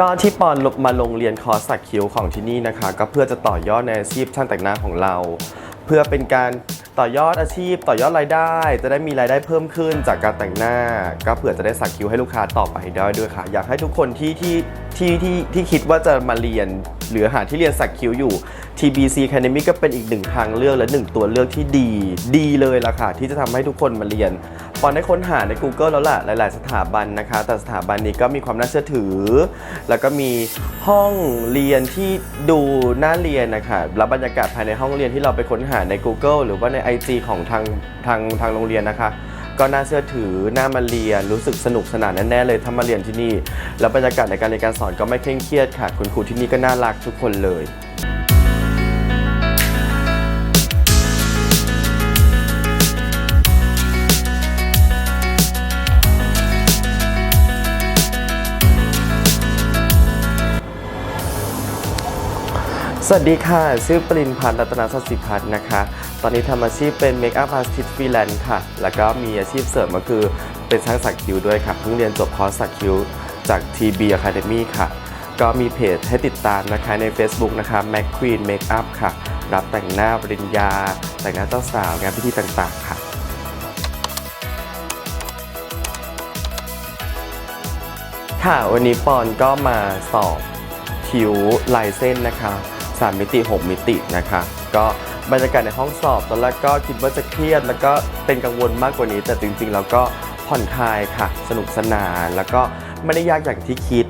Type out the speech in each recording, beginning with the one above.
ก็ที่ปอนมาลงเรียนคอร์สสักคิ้วของที่นี่นะคะ ก็เพื่อจะต่อยอดในอาชีพช่างแต่งหน้าของเรา เพื่อเป็นการต่อยอดอาชีพ ต่อยอดรายได้ จะได้มีรายได้เพิ่มขึ้นจากการแต่งหน้า ก็เผื่อจะได้สักคิ้วให้ลูกค้าต่อไปได้ด้วยค่ะ อยากให้ทุกคนที่ที่ที่ที่ที่คิดว่าจะมาเรียน หรือหาที่เรียนสักคิ้วอยู่ TBC Academy ก็เป็นอีกหนึ่งทางเลือกและหนึ่งตัวเลือกที่ดี ดีเลยล่ะค่ะที่จะทำให้ทุกคนมาเรียน ปอนได้ค้นหาใน Google แล้วล่ะ หลาย ๆ สถาบันนะคะ แต่สถาบันนี้ก็มีความน่าเชื่อถือ แล้วก็มีห้องเรียนที่ดูน่าเรียนนะคะแล้วบรรยากาศภายในห้องเรียนที่เราไปค้นหาใน Google หรือว่าใน IG ของทางทางทางโรงเรียนนะคะ ก็น่าเชื่อถือน่ามาเรียนรู้สึกสนุกสนานแน่ ๆ เลยถ้ามาเรียนที่นี่ แล้วบรรยากาศในการเรียนการสอนก็ไม่เคร่งเครียดค่ะ คุณครูที่นี่ก็น่ารักทุกคนเลย สวัสดีค่ะ ชื่อปรินพันธ์รัตนสศิพัฒน์นะคะ ตอนนี้ทำอาชีพเป็นเมคอัพอาร์ติสต์ฟรีแลนซ์ค่ะ แล้วก็มีอาชีพเสริมก็คือเป็นช่างสักคิ้วด้วยค่ะ เพิ่งเรียนจบคอร์สสักคิ้วจาก TB Academy ค่ะ ก็มีเพจให้ติดตามนะคะใน Facebook นะคะ Mac Queen Makeup ค่ะ รับแต่งหน้าปริญญา แต่งหน้าเจ้าสาว งานพิธีต่างๆค่ะค่ะ วันนี้ปอนก็มาสอบคิ้วลายเส้นนะคะ 3 มิติ 6 มิตินะคะ ก็บรรยากาศในห้องสอบตอนแรกก็คิดว่าจะเครียด แล้วก็เป็นกังวลมากกว่านี้ แต่จริงๆ แล้วก็ผ่อนคลายค่ะ สนุกสนาน แล้วก็ไม่ได้ยากอย่างที่คิด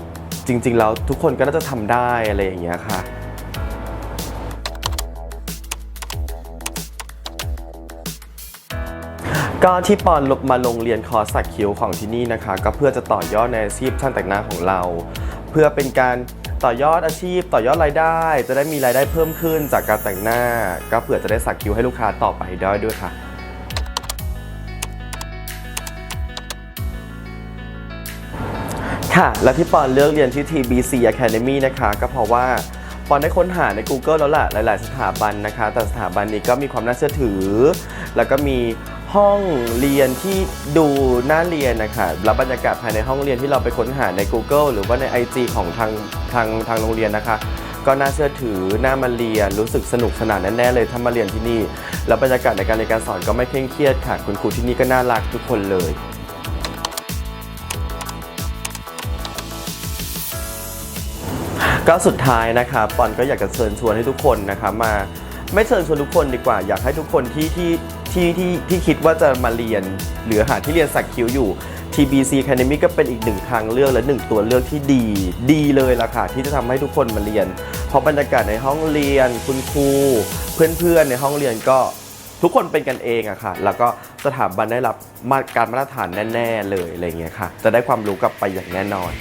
จริง ๆ แล้วทุกคนก็น่าจะทำได้อะไรอย่างเงี้ยค่ะก็ที่ปอนมาลงเรียนคอร์สสักคิ้วของที่นี่นะคะ ก็เพื่อจะต่อยอดในอาชีพช่างแต่งหน้าของเรา เพื่อเป็นการ ต่อยอดอาชีพ ต่อยอดรายได้ จะได้มีรายได้เพิ่มขึ้นจากการแต่งหน้า ก็เผื่อจะได้สักคิ้วให้ลูกค้าต่อไปได้ด้วยค่ะค่ะ และที่ปอนเลือกเรียนที่ TBC Academy นะคะ ก็เพราะว่าปอนได้ค้นหาใน Google แล้วล่ะหลาย ๆ สถาบันนะคะ แต่สถาบันนี้ก็มีความน่าเชื่อถือ แล้วก็มี ห้องเรียนที่ดูน่าเรียนนะคะแล้วบรรยากาศภายในห้องเรียนที่เราไปค้นหาใน Google หรือว่าใน IG ของทางทางทางโรงเรียนนะคะ ก็น่าเชื่อถือน่ามาเรียนรู้สึกสนุกสนานแน่ๆเลยถ้ามาเรียนที่นี่ แล้วบรรยากาศในการเรียนการสอนก็ไม่เคร่งเครียดค่ะ คุณครูที่นี่ก็น่ารักทุกคนเลยก็สุดท้ายนะคะปอนก็อยากจะเชิญชวนให้ทุกคนนะคะมาไม่เชิญชวนทุกคนดีกว่า อยากให้ทุกคนที่ที่ ที่ที่ที่คิดว่าจะมาเรียน หรือหาที่เรียนสักคิ้วอยู่ TBC Academy ก็เป็นอีกหนึ่งทางเลือกและหนึ่งตัวเลือกที่ดี ดีเลยล่ะค่ะ ที่จะทำให้ทุกคนมาเรียน เพราะบรรยากาศในห้องเรียน คุณครู เพื่อนๆ ในห้องเรียนก็ทุกคนเป็นกันเองอะค่ะ แล้วก็สถาบันได้รับมาตรการมาตรฐานแน่ ๆ เลยอะไรเงี้ยค่ะ จะได้ความรู้กลับไปอย่างแน่นอน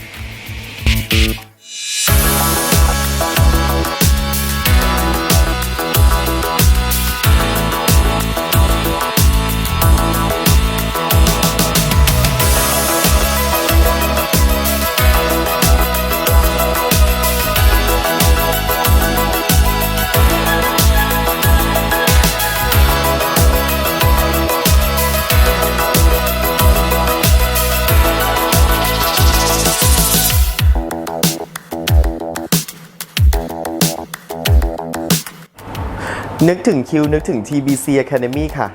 นึกถึงคิวนึกถึง TBC Academy ค่ะ